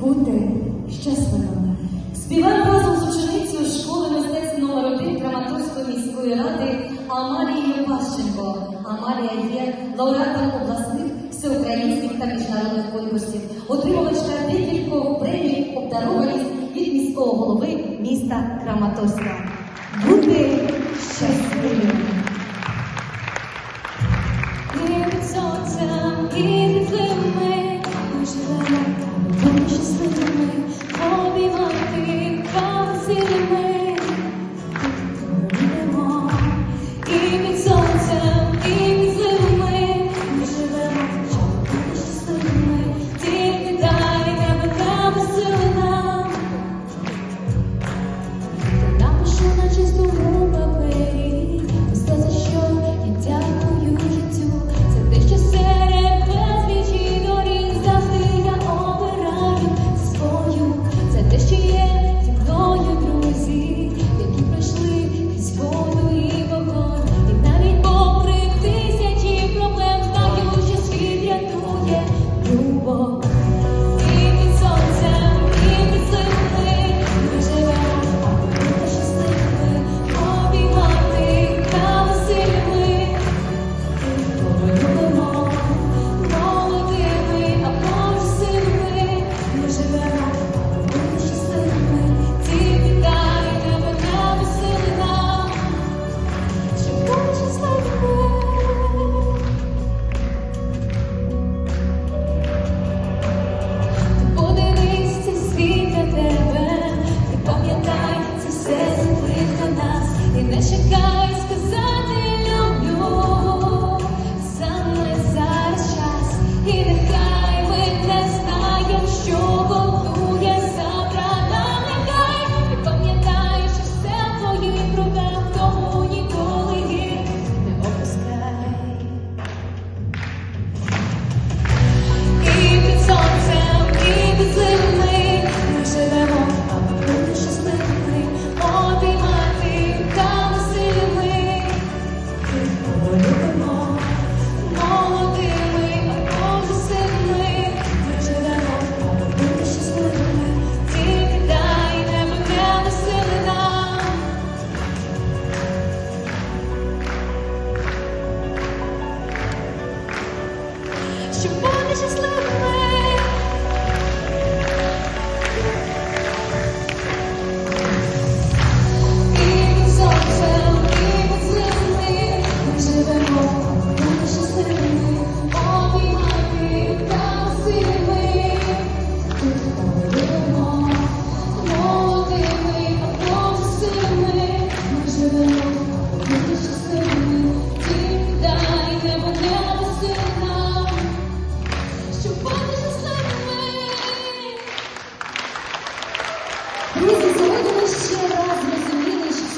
бути щасливими. Співаємо разом з ученицею школи мистецтв номер 1 Краматорської міської ради Амарією Пащенко. Амарія є лауреатом обласних всеукраїнських та міжнародних конкурсів, отримувачка декількох премій обдарованість від міського голови міста Краматорська. Бути щасливим. Сонцем Guys, cause I your boy, just look.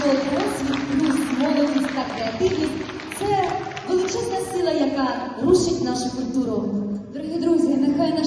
що досвід плюс молодість та креативність це величезна сила, яка рушить нашу культуру. Дорогі друзі, нехай наша.